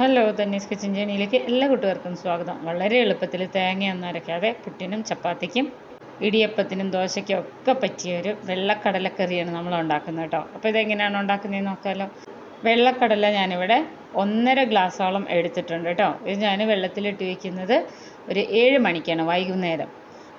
Hello തന്നീസ് kitchen ജേണിയിലേക്ക് എല്ലാ കൂട്ടുകാർക്കും സ്വാഗതം. വളരെ എളുപ്പത്തിൽ തേങ്ങയൊന്നും അരയ്ക്കാതെ പുട്ടിനും ചപ്പാത്തിക്കും ഇടിയപ്പത്തിനും ദോശയ്ക്കും ഒക്കെ പറ്റിയ ഒരു വെള്ളക്കടലക്കറിയാണ് നമ്മൾ ഉണ്ടാക്കുന്നത് കേട്ടോ. അപ്പോൾ ഇതെങ്ങനെയാണ് ഉണ്ടാക്കുന്നതെന്ന് നോക്കാമല്ലോ വെള്ളക്കടല ഞാനിവിടെ ഒന്നര ഗ്ലാസ്സോളം എടുത്തിട്ടുണ്ട് കേട്ടോ. ഇത് ഞാൻ വെള്ളത്തിലിട്ട് വയ്ക്കുന്നത് ഒരു ഏഴ് മണിക്കാണ് വൈകുന്നേരം.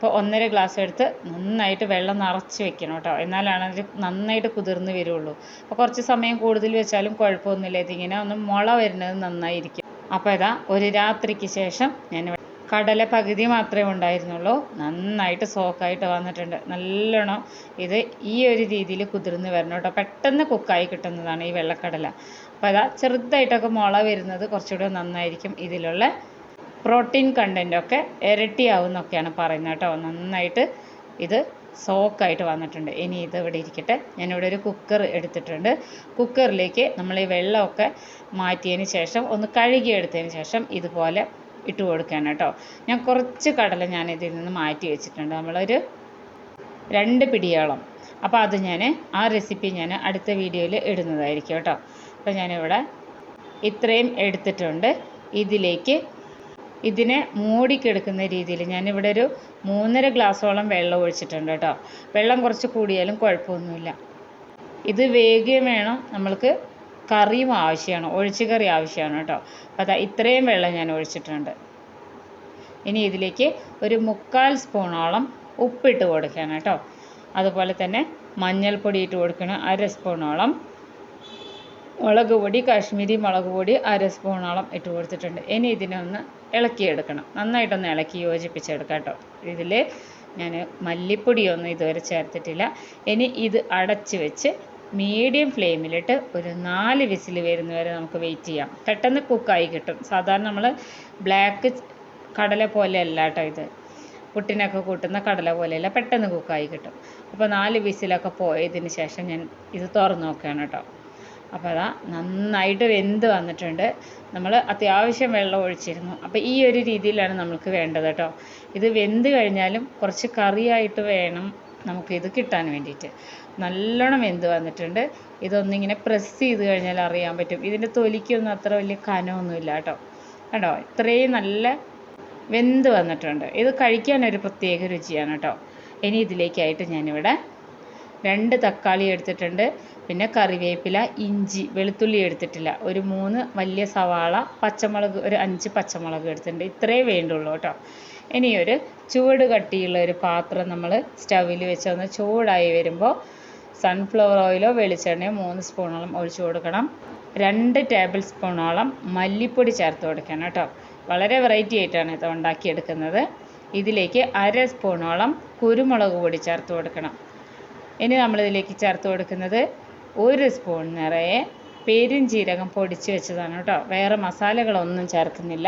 അപ്പോൾ ഒന്നര ഗ്ലാസ് എടുത്ത് നന്നായിട്ട് വെള്ളം നിറച്ച് വെക്കണം കേട്ടോ. എന്നാലാണ് അത് നന്നായിട്ട് കുതിർന്ന് വരുള്ളൂ. അപ്പോൾ കുറച്ച് സമയം കൂടുതൽ വെച്ചാലും കുഴപ്പമൊന്നുമില്ല. ഇതിങ്ങനെ ഒന്ന് മുള വരുന്നത് നന്നായിരിക്കും. അപ്പോൾ ഇതാ ഒരു രാത്രിക്ക് ശേഷം ഞാൻ കടല പകുതി മാത്രമേ ഉണ്ടായിരുന്നുള്ളൂ. നന്നായിട്ട് സോക്കായിട്ട് വന്നിട്ടുണ്ട്. നല്ലോണം ഇത് ഈ ഒരു രീതിയിൽ കുതിർന്ന് വരണം കേട്ടോ. പെട്ടെന്ന് കുക്കായി കിട്ടുന്നതാണ് ഈ വെള്ളക്കടല. അപ്പോൾ അതാ ചെറുതായിട്ടൊക്കെ മുള വരുന്നത് കുറച്ചുകൂടെ നന്നായിരിക്കും ഇതിലുള്ള പ്രോട്ടീൻ കണ്ടന്റൊക്കെ ഇരട്ടിയാവുമെന്നൊക്കെയാണ് പറയുന്നത് കേട്ടോ. നന്നായിട്ട് ഇത് സോക്കായിട്ട് വന്നിട്ടുണ്ട്. ഇനി ഇത് ഇവിടെ ഇരിക്കട്ടെ. ഞാനിവിടെ ഒരു കുക്കർ എടുത്തിട്ടുണ്ട്. കുക്കറിലേക്ക് നമ്മൾ ഈ വെള്ളമൊക്കെ മാറ്റിയതിന് ശേഷം ഒന്ന് കഴുകി എടുത്തതിന് ശേഷം ഇതുപോലെ ഇട്ട് കൊടുക്കുകയാണ് കേട്ടോ. ഞാൻ കുറച്ച് കടല ഞാൻ ഇതിൽ നിന്ന് മാറ്റി വെച്ചിട്ടുണ്ട്. നമ്മളൊരു രണ്ട് പിടിയോളം. അപ്പോൾ അത് ഞാൻ ആ റെസിപ്പി ഞാൻ അടുത്ത വീഡിയോയിൽ ഇടുന്നതായിരിക്കും കേട്ടോ. അപ്പോൾ ഞാനിവിടെ ഇത്രയും എടുത്തിട്ടുണ്ട്. ഇതിലേക്ക് ഇതിനെ മൂടിക്കെടുക്കുന്ന രീതിയിൽ ഞാനിവിടെ ഒരു മൂന്നര ഗ്ലാസ്സോളം വെള്ളം ഒഴിച്ചിട്ടുണ്ട് കേട്ടോ. വെള്ളം കുറച്ച് കൂടിയാലും കുഴപ്പമൊന്നുമില്ല. ഇത് വേഗം വേണം നമ്മൾക്ക് കറിയും ആവശ്യമാണ് ഒഴിച്ച് കറി ആവശ്യമാണ് കേട്ടോ. അപ്പോൾ അതാ ഇത്രയും വെള്ളം ഞാൻ ഒഴിച്ചിട്ടുണ്ട്. ഇനി ഇതിലേക്ക് ഒരു മുക്കാൽ സ്പൂണോളം ഉപ്പിട്ട് കൊടുക്കണം കേട്ടോ. അതുപോലെ തന്നെ മഞ്ഞൾപ്പൊടി ഇട്ട് കൊടുക്കണം അര സ്പൂണോളം മുളക് പൊടി കാശ്മീരി മുളക് പൊടി അര സ്പൂണോളം ഇട്ട് കൊടുത്തിട്ടുണ്ട്. ഇനി ഇതിനെ ഒന്ന് ഇളക്കിയെടുക്കണം. നന്നായിട്ടൊന്ന് ഇളക്കി യോജിപ്പിച്ചെടുക്കാം കേട്ടോ. ഇതിൽ ഞാൻ മല്ലിപ്പൊടിയൊന്നും ഇതുവരെ ചേർത്തിട്ടില്ല. ഇനി ഇത് അടച്ച് വെച്ച് മീഡിയം ഫ്ലെയിമിലിട്ട് ഒരു നാല് വിസിൽ വരുന്നവരെ നമുക്ക് വെയിറ്റ് ചെയ്യാം. പെട്ടെന്ന് കുക്കായി കിട്ടും. സാധാരണ നമ്മൾ ബ്ലാക്ക് കടല പോലെയല്ല കേട്ടോ ഇത്. പുട്ടിനൊക്കെ കൂട്ടുന്ന കടല പോലെയല്ല പെട്ടെന്ന് കുക്കായി കിട്ടും. അപ്പോൾ നാല് വിസിലൊക്കെ പോയതിന് ശേഷം ഞാൻ ഇത് തുറന്ന് നോക്കുകയാണ് കേട്ടോ. അപ്പോൾ അതാ നന്നായിട്ട് വെന്ത് വന്നിട്ടുണ്ട്. നമ്മൾ അത്യാവശ്യം വെള്ളം ഒഴിച്ചിരുന്നു. അപ്പോൾ ഈ ഒരു രീതിയിലാണ് നമുക്ക് വേണ്ടത് കേട്ടോ. ഇത് വെന്ത് കഴിഞ്ഞാലും കുറച്ച് കറിയായിട്ട് വേണം നമുക്ക് ഇത് കിട്ടാൻ വേണ്ടിയിട്ട്. നല്ലോണം വെന്ത് വന്നിട്ടുണ്ട്. ഇതൊന്നിങ്ങനെ പ്രസ് ചെയ്ത് കഴിഞ്ഞാൽ അറിയാൻ പറ്റും. ഇതിന്റെ തൊലിക്കൊന്നും അത്ര വലിയ കനമൊന്നുമില്ല കേട്ടോ. കേട്ടോ ഇത്രയും നല്ല വെന്ത് വന്നിട്ടുണ്ട്. ഇത് കഴിക്കാൻ ഒരു പ്രത്യേക രുചിയാണ് കേട്ടോ. ഇനി ഇതിലേക്കായിട്ട് ഞാനിവിടെ രണ്ട് തക്കാളി എടുത്തിട്ടുണ്ട്. പിന്നെ കറിവേപ്പില ഇഞ്ചി വെളുത്തുള്ളി എടുത്തിട്ടില്ല. ഒരു മൂന്ന് വലിയ സവാള പച്ചമുളക് ഒരു അഞ്ച് പച്ചമുളക് എടുത്തിട്ടുണ്ട്. ഇത്രയേ വേണ്ടുള്ളൂ കേട്ടോ. ഇനി ഒരു ചൂട് കട്ടിയുള്ള ഒരു പാത്രം നമ്മൾ സ്റ്റൗവിൽ വെച്ച് ഒന്ന് ചൂടായി വരുമ്പോൾ സൺഫ്ലവർ ഓയിലോ വെളിച്ചെണ്ണയോ മൂന്ന് സ്പൂണോളം ഒഴിച്ചു കൊടുക്കണം. രണ്ട് ടേബിൾ സ്പൂണോളം മല്ലിപ്പൊടി ചേർത്ത് കൊടുക്കണം കേട്ടോ. വളരെ വെറൈറ്റി ആയിട്ടാണ് ഇത് ഉണ്ടാക്കിയെടുക്കുന്നത്. ഇതിലേക്ക് അര സ്പൂണോളം കുരുമുളക് പൊടി ചേർത്ത് കൊടുക്കണം. ഇനി നമ്മളിതിലേക്ക് ചേർത്ത് കൊടുക്കുന്നത് ഒരു സ്പൂൺ നിറയെ പെരുംജീരകം പൊടിച്ച് വെച്ചതാണ് കേട്ടോ. വേറെ മസാലകളൊന്നും ചേർക്കുന്നില്ല.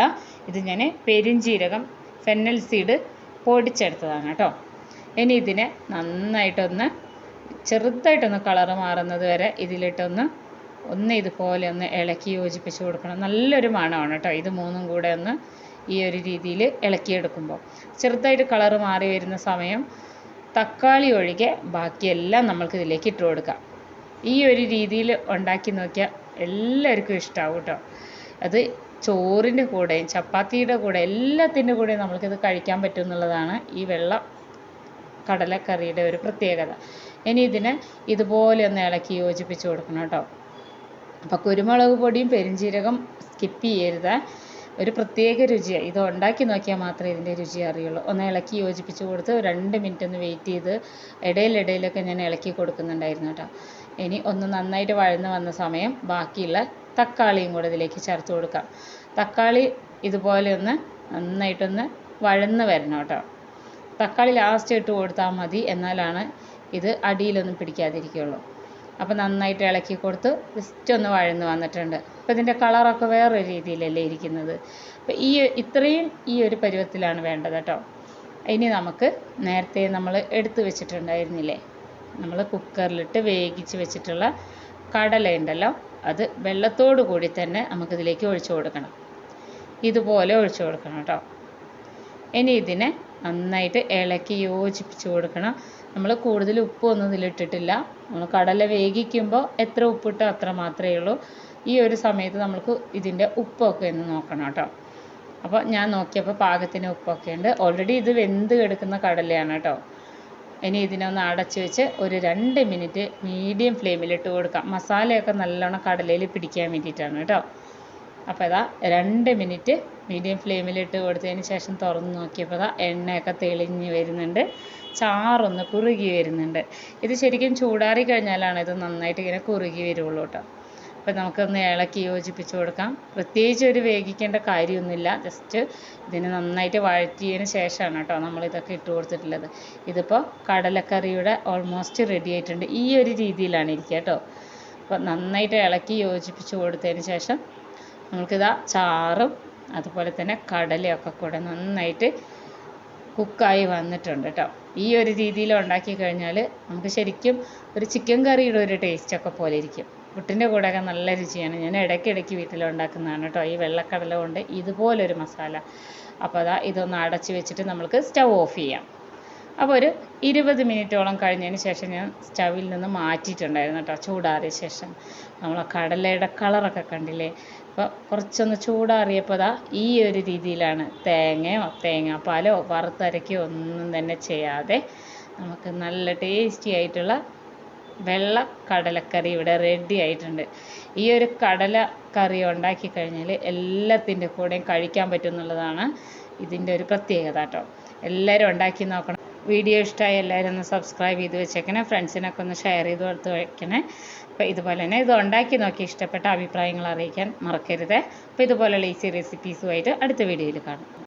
ഇത് ഞാൻ പെരുംജീരകം ഫെന്നൽ സീഡ് പൊടിച്ചെടുത്തതാണ് കേട്ടോ. ഇനി ഇതിനെ നന്നായിട്ടൊന്ന് ചെറുതായിട്ടൊന്ന് കളറ് മാറുന്നത് വരെ ഇതിലിട്ടൊന്ന് ഒന്ന് ഇതുപോലെ ഒന്ന് ഇളക്കി യോജിപ്പിച്ച് കൊടുക്കണം. നല്ലൊരു മണമാണ് കേട്ടോ. ഇത് മൂന്നും കൂടെ ഒന്ന് ഈ ഒരു രീതിയിൽ ഇളക്കിയെടുക്കുമ്പോൾ ചെറുതായിട്ട് കളറ് മാറി വരുന്ന സമയം തക്കാളി ഒഴികെ ബാക്കിയെല്ലാം നമ്മൾക്ക് ഇതിലേക്ക് ഇട്ട് കൊടുക്കാം. ഈ ഒരു രീതിയിൽ ഉണ്ടാക്കി നോക്കിയാൽ എല്ലാവർക്കും ഇഷ്ടമാവും കേട്ടോ അത് ചോറിന്റെ കൂടെയും ചപ്പാത്തിയുടെ കൂടെ എല്ലാത്തിന്റെ കൂടെയും നമ്മൾക്കിത് കഴിക്കാൻ പറ്റും എന്നുള്ളതാണ് ഈ വെള്ള കടലക്കറിയുടെ ഒരു പ്രത്യേകത. ഇനി ഇതിനെ ഇതുപോലെ ഒന്ന് ഇളക്കി യോജിപ്പിച്ച് കൊടുക്കണം കേട്ടോ അപ്പോൾ കുരുമുളക് പൊടിയും പെരുംജീരകം സ്കിപ്പ് ചെയ്യരുത്. ഒരു പ്രത്യേക രുചിയാണ് ഇത് ഉണ്ടാക്കി നോക്കിയാൽ മാത്രമേ ഇതിന്റെ രുചി അറിയുള്ളൂ. ഒന്ന് ഇളക്കി യോജിപ്പിച്ച് കൊടുത്ത് രണ്ട് മിനിറ്റ് ഒന്ന് വെയിറ്റ് ചെയ്ത് ഇടയിലിടയിലൊക്കെ ഞാൻ ഇളക്കി കൊടുക്കുന്നുണ്ടായിരുന്നു കേട്ടോ. ഇനി ഒന്ന് നന്നായിട്ട് വഴന്ന് വന്ന സമയം ബാക്കിയുള്ള തക്കാളിയും കൂടെ ഇതിലേക്ക് ചേർത്ത് കൊടുക്കാം. തക്കാളി ഇതുപോലെ ഒന്ന് നന്നായിട്ടൊന്ന് വഴന്ന് വരണം കേട്ടോ. തക്കാളി ലാസ്റ്റ് ഇട്ട് കൊടുത്താൽ മതി. എന്നാലാണ് ഇത് അടിയിലൊന്നും പിടിക്കാതിരിക്കുകയുള്ളൂ. അപ്പോൾ നന്നായിട്ട് ഇളക്കി കൊടുത്ത് ജസ്റ്റ് ഒന്ന് വഴന്ന് വന്നിട്ടുണ്ട്. അപ്പോൾ ഇതിന്റെ കളറൊക്കെ വേറൊരു രീതിയിലല്ലേ ഇരിക്കുന്നത്. അപ്പോൾ ഈ ഇത്രയും ഈ ഒരു പരുവത്തിലാണ് വേണ്ടത് കേട്ടോ. ഇനി നമുക്ക് നേരത്തെ നമ്മൾ എടുത്തു വെച്ചിട്ടുണ്ടായിരുന്നില്ലേ? നമ്മൾ കുക്കറിലിട്ട് വേവിച്ച് വെച്ചിട്ടുള്ള കടല ഉണ്ടല്ലോ അത് വെള്ളത്തോടു കൂടി തന്നെ നമുക്കിതിലേക്ക് ഒഴിച്ചു കൊടുക്കണം. ഇതുപോലെ ഒഴിച്ചു കൊടുക്കണം കേട്ടോ. ഇനി ഇതിനെ നന്നായിട്ട് ഇളക്കി യോജിപ്പിച്ച് കൊടുക്കണം. നമ്മൾ കൂടുതൽ ഉപ്പൊന്നും ഇതിലിട്ടിട്ടില്ല നമ്മൾ കടല വേവിക്കുമ്പോൾ എത്ര ഉപ്പിട്ടോ അത്ര മാത്രമേ ഉള്ളൂ. ഈ ഒരു സമയത്ത് നമുക്ക് ഇതിന്റെ ഉപ്പൊക്കെ ഒന്ന് നോക്കണം കേട്ടോ. അപ്പോൾ ഞാൻ നോക്കിയപ്പോൾ പാകത്തിന് ഉപ്പൊക്കെ ഉണ്ട്. ഓൾറെഡി ഇത് വെന്ത് കിടക്കുന്ന കടലയാണ് കേട്ടോ. ഇനി ഇതിനൊന്ന് അടച്ചു വെച്ച് ഒരു രണ്ട് മിനിറ്റ് മീഡിയം ഫ്ലെയിമിലിട്ട് കൊടുക്കാം. മസാലയൊക്കെ നല്ലോണം കടലയിൽ പിടിക്കാൻ വേണ്ടിയിട്ടാണ് കേട്ടോ. അപ്പോൾ ഇതാ രണ്ട് മിനിറ്റ് മീഡിയം ഫ്ലെയിമിലിട്ട് കൊടുത്തതിന് ശേഷം തുറന്ന് നോക്കിയപ്പോൾ ഇതാ എണ്ണയൊക്കെ തെളിഞ്ഞ് വരുന്നുണ്ട്. ചാറൊന്ന് കുറുകി വരുന്നുണ്ട്. ഇത് ശരിക്കും ചൂടാറി കഴിഞ്ഞാലാണ് ഇത് നന്നായിട്ട് ഇങ്ങനെ കുറുകി വരുള്ളൂ കേട്ടോ. അപ്പോൾ നമുക്കൊന്ന് ഇളക്കി യോജിപ്പിച്ച് കൊടുക്കാം. പ്രത്യേകിച്ച് ഒരു വേവിക്കേണ്ട കാര്യമൊന്നുമില്ല. ജസ്റ്റ് ഇതിന് നന്നായിട്ട് വഴറ്റിയതിന് ശേഷമാണ് കേട്ടോ നമ്മളിതൊക്കെ ഇട്ട് കൊടുത്തിട്ടുള്ളത്. ഇതിപ്പോൾ കടലക്കറിയുടെ ഓൾമോസ്റ്റ് റെഡി ആയിട്ടുണ്ട്. ഈ ഒരു രീതിയിലാണ് ഇരിക്കുക കേട്ടോ. അപ്പോൾ നന്നായിട്ട് ഇളക്കി യോജിപ്പിച്ച് കൊടുത്തതിന് ശേഷം നമുക്കിതാ ചാറും അതുപോലെ തന്നെ കടലയൊക്കെ കൂടെ നന്നായിട്ട് കുക്കായി വന്നിട്ടുണ്ട് കേട്ടോ ഈ ഒരു രീതിയിൽ ഉണ്ടാക്കി കഴിഞ്ഞാൽ നമുക്ക് ശരിക്കും ഒരു ചിക്കൻ കറിയുടെ ഒരു ടേസ്റ്റൊക്കെ പോലെ ഇരിക്കും. പുട്ടിന്റെ കൂടെയൊക്കെ നല്ല രുചിയാണ്. ഞാൻ ഇടയ്ക്കിടയ്ക്ക് വീട്ടിൽ ഉണ്ടാക്കുന്നതാണ് കേട്ടോ ഈ വെള്ളക്കടല കൊണ്ട് ഇതുപോലൊരു മസാല. അപ്പോൾ അതാ ഇതൊന്ന് അടച്ച് വെച്ചിട്ട് നമുക്ക് സ്റ്റൗ ഓഫ് ചെയ്യാം. അപ്പോൾ ഒരു ഇരുപത് മിനിറ്റോളം കഴിഞ്ഞതിന് ശേഷം ഞാൻ സ്റ്റവിൽ നിന്ന് മാറ്റിയിട്ടുണ്ടായിരുന്നു കേട്ടോ ചൂടാറിയ ശേഷം. നമ്മൾ കടലയുടെ കളറൊക്കെ കണ്ടില്ലേ? അപ്പോൾ കുറച്ചൊന്ന് ചൂടാറിയപ്പോൾ ദാ ഈ ഒരു രീതിയിലാണ് തേങ്ങയോ തേങ്ങാപ്പാലോ വറുത്തരയ്ക്കോ ഒന്നും തന്നെ ചെയ്യാതെ നമുക്ക് നല്ല ടേസ്റ്റി ആയിട്ടുള്ള വെള്ള കടലക്കറി ഇവിടെ റെഡി ആയിട്ടുണ്ട്. ഈ ഒരു കടല കറി ഉണ്ടാക്കി കഴിഞ്ഞാൽ എല്ലാത്തിന്റെ കൂടെയും കഴിക്കാൻ പറ്റും എന്നുള്ളതാണ് ഇതിന്റെ ഒരു പ്രത്യേകത കേട്ടോ. എല്ലാവരും ഉണ്ടാക്കി നോക്കണം. വീഡിയോ ഇഷ്ടമായി എല്ലാവരും ഒന്ന് സബ്സ്ക്രൈബ് ചെയ്ത് വെച്ചേക്കണേ. ഫ്രണ്ട്സിനൊക്കെ ഒന്ന് ഷെയർ ചെയ്ത് കൊടുത്ത് വയ്ക്കണേ അപ്പോൾ ഇതുപോലെ തന്നെ ഇത് ഉണ്ടാക്കി നോക്കി ഇഷ്ടപ്പെട്ട അഭിപ്രായങ്ങൾ അറിയിക്കാൻ മറക്കരുത്. അപ്പോൾ ഇതുപോലെയുള്ള ഈസി റെസിപ്പീസുമായിട്ട് അടുത്ത വീഡിയോയിൽ കാണാം.